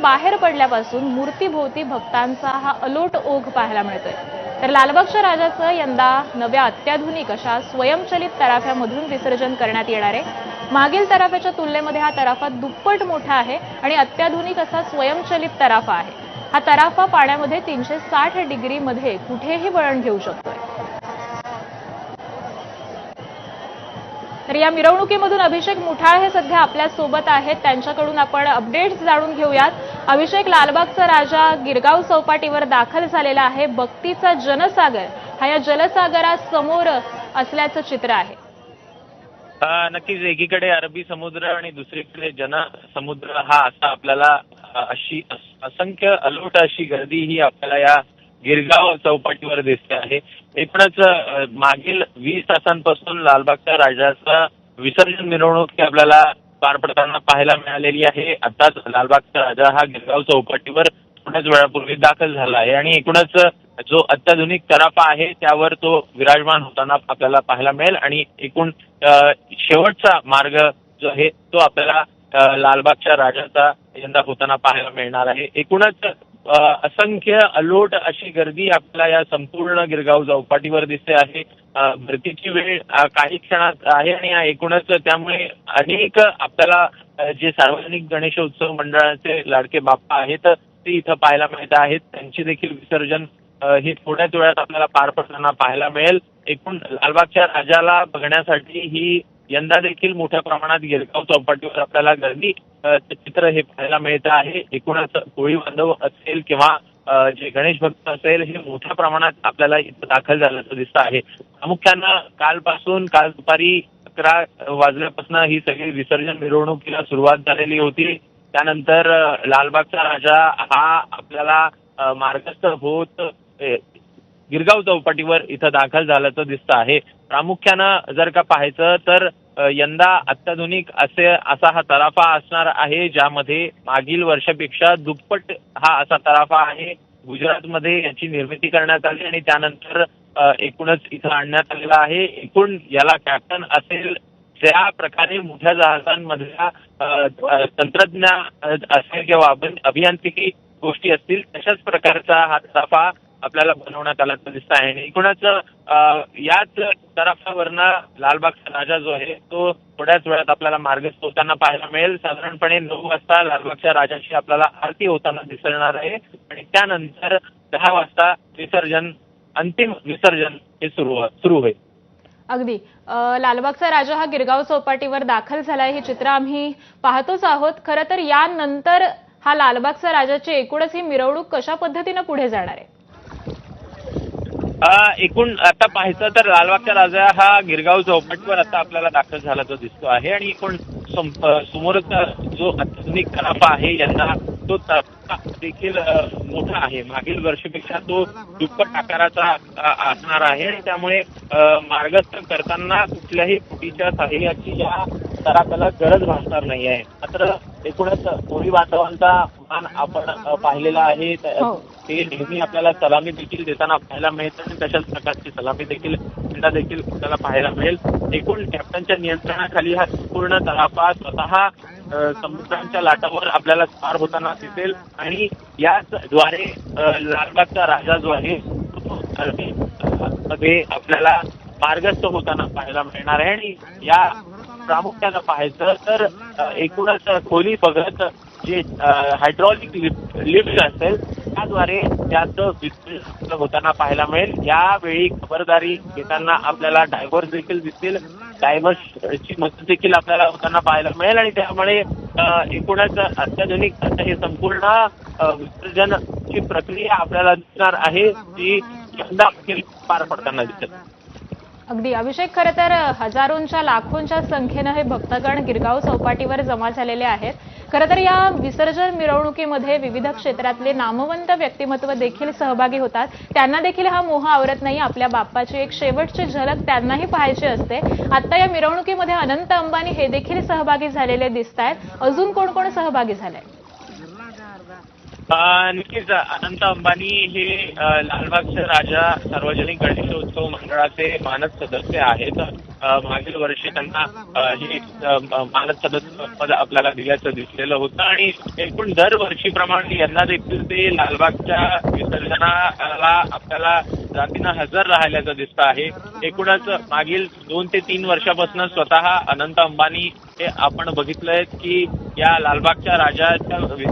बाहेर पडल्यापासून मूर्तीभोवती भक्तांचा हा अलोट ओघ पाहायला मिळतोय. तर लालबागच्या राजाचं यंदा नव्या अत्याधुनिक अशा स्वयंचलित तराफ्यामधून विसर्जन करण्यात येणार आहे. मागील तराफ्याच्या तुलनेमध्ये हा तराफा दुप्पट मोठा आहे आणि अत्याधुनिक असा स्वयंचलित तराफा आहे. हा तराफा पाण्यामध्ये तीनशे साठ डिग्रीमध्ये कुठेही वळण घेऊ शकतोय. तर या मिरवणुकीमधून अभिषेक मुठाळ हे सध्या आपल्यासोबत आहेत. त्यांच्याकडून आपण अपडेट्स जाणून घेऊयात. अभिषेक लालबागचा राजा गिरगाव चौपाटीवर दाखल झालेला आहे. भक्तीचा जनसागर हा या जलसागरासमोर असल्याचं चित्र आहे. नक्कीच. एकीकडे अरबी समुद्र आणि दुसरीकडे जन समुद्र. हा असा आपल्याला अशी असंख्य अलोट अशी गर्दी ही आपल्याला या गिरगाव चौपाटीवर दिसते आहे. एकूणच मागील वीस तासांपासून लालबागच्या राजाचा विसर्जन मिरवणूक आपल्याला पार पडताना पाहायला मिळालेली आहे. आताच लालबागचा राजा हा गिरगाव चौपाटीवर थोड्याच वेळापूर्वी दाखल झाला आहे. आणि एकूणच जो अत्याधुनिक तराफा आहे त्यावर तो विराजमान होताना आपल्याला पाहायला मिळेल. आणि एकूण शेवटचा मार्ग जो आहे तो आपल्याला लालबागच्या राजाचा यंदा होताना पाहायला मिळणार आहे. एकूणच असंख्य अलोट अशी गर्दी आपल्याला या संपूर्ण गिरगाव चौपाटीवर दिसते आहे. भरतीची वेळ काही क्षणात आहे आणि एकूणच त्यामुळे अनेक आपल्याला जे सार्वजनिक गणेशोत्सव मंडळाचे लाडके बाप्पा आहेत ते इथं पाहायला मिळत आहेत. त्यांची देखील विसर्जन हे थोड्याच वेळात आपल्याला पार पडताना पाहायला मिळेल. एकूण लालबागच्या राजाला बघण्यासाठी ही यंदा देखील मोठ्या प्रमाणात गिरगाव चौपाटीवर आपल्याला गर्दी चित्र हे पाहायला मिळतं आहे. एकूणच कोळी बांधव असेल किंवा जे गणेश भक्त असेल हे मोठ्या प्रमाणात आपल्याला इथं दाखल झाल्याचं दिसतं आहे. प्रामुख्यानं कालपासून काल दुपारी अकरा वाजल्यापासून ही सगळी विसर्जन मिरवणुकीला सुरुवात झालेली होती. त्यानंतर लालबागचा राजा हा आपल्याला मार्गस्थ होत गिरगाव चौपाटीवर इथं दाखल झाल्याचं दिसतं आहे. प्रामुख्यानं जर का पाहायचं तर यंदा अत्याधुनिक असे असा हा तराफा असणार आहे ज्यामध्ये मागील वर्षापेक्षा दुप्पट हा असा तराफा आहे. गुजरातमध्ये याची निर्मिती करण्यात आली आणि त्यानंतर एकूणच इथं आणण्यात आलेला आहे. एकूण याला कॅप्टन असेल ज्या प्रकारे मोठ्या जहाजांमधल्या तंत्रज्ञान असेल किंवा अभियांत्रिकी गोष्टी असतील तशाच प्रकारचा हा तराफा आपल्याला बनवण्यात आल्याचं दिसत आहे. आणि एकूणच याच तराफावरनं लालबागचा राजा जो आहे तो थोड्याच वेळात आपल्याला मार्गस्थ होताना पाहायला मिळेल. साधारणपणे नऊ वाजता लालबागच्या राजाची आपल्याला आरती होताना दिसणार आहे. आणि त्यानंतर दहा वाजता विसर्जन अंतिम विसर्जन हे सुरू सुरू होईल. अगदी. लालबागचा राजा हा गिरगाव चौपाटीवर दाखल झालाय. हे चित्र आम्ही पाहतोच आहोत. खरं तर यानंतर हा लालबागचा राजाची एकूणच ही मिरवणूक कशा पद्धतीनं पुढे जाणार आहे? एकूण आता पाहायचं तर लालबागचा राजा हा गिरगाव चौपाटीवर आता आपल्याला दाखल झाल्याचं दिसतो आहे. आणि एकूण समोरचा जो अत्याधुनिक तराफा आहे यांना तो तराफा देखील मोठा आहे. मागील वर्षीपेक्षा तो दुप्पट आकाराचा असणार आहे. आणि त्यामुळे मार्गस्थ करताना कुठल्याही फुटीच्या साह्याची या तराफ्याला गरज भासणार नाही आहे मात्र एकूणच कोळी बांधवांचा मान आपण पाहिलेला आहे. त- हो. ते नेहमी आपल्याला सलामी देखील देताना पाहायला मिळतं आणि तशाच प्रकारची सलामी देखील देखील आपल्याला पाहायला मिळेल. एकूण कॅप्टनच्या नियंत्रणाखाली हा संपूर्ण तलाफा स्वतः समुद्रांच्या लाटावर आपल्याला पार होताना दिसेल. आणि याच द्वारे लालबागचा राजा जो आहे तो मध्ये आपल्याला मार्गस्थ होताना पाहायला मिळणार आहे. आणि या प्रामुख्यानं पाहायचं तर एकूणच खोली बघत जे हायड्रॉलिक लिफ्ट असेल त्याद्वारे त्याचं विसर्जन होताना पाहायला मिळेल. यावेळी खबरदारी घेताना आपल्याला डायव्हर्स देखील दिसतील. डायव्हर्सची मदत देखील आपल्याला होताना पाहायला मिळेल आणि त्यामुळे एकूणच अत्याधुनिक असं हे संपूर्ण विसर्जनची प्रक्रिया आपल्याला दिसणार आहे जी यंदा पार पडताना दिसेल अगदी. अभिषेक खरं तर हजारोंच्या लाखोंच्या संख्येनं हे भक्तगण गिरगाव चौपाटीवर जमा झालेले आहेत. खरं तर या विसर्जन मिरवणुकीमध्ये विविध क्षेत्रातले नामवंत व्यक्तिमत्व देखील सहभागी होतात. त्यांना देखील हा मोह आवरत नाही. आपल्या बाप्पाची एक शेवटची झलक त्यांनाही पाहायची असते. आता या मिरवणुकीमध्ये अनंत अंबानी हे देखील सहभागी झालेले दिसत आहेत अजून कोण कोण सहभागी झालंय? नक्कीच अनंत अंबानी हे लालबागचे राजा सार्वजनिक गणेशोत्सव मंडळाचे मानद सदस्य आहेत. मागील वर्षी त्यांना हे मानद सदस्य पद आपल्याला दिल्याचं दिसलेलं होतं. आणि एकूण दरवर्षीप्रमाणे यांना देखील ते लालबागच्या विसर्जनाला आपल्याला जातीनं हजर राहिल्याचं दिसतं आहे. एकूणच मागील दोन ते तीन वर्षापासून स्वतः अनंत अंबानी हे आपण बघितलंय की या लालबागच्या राजाच्या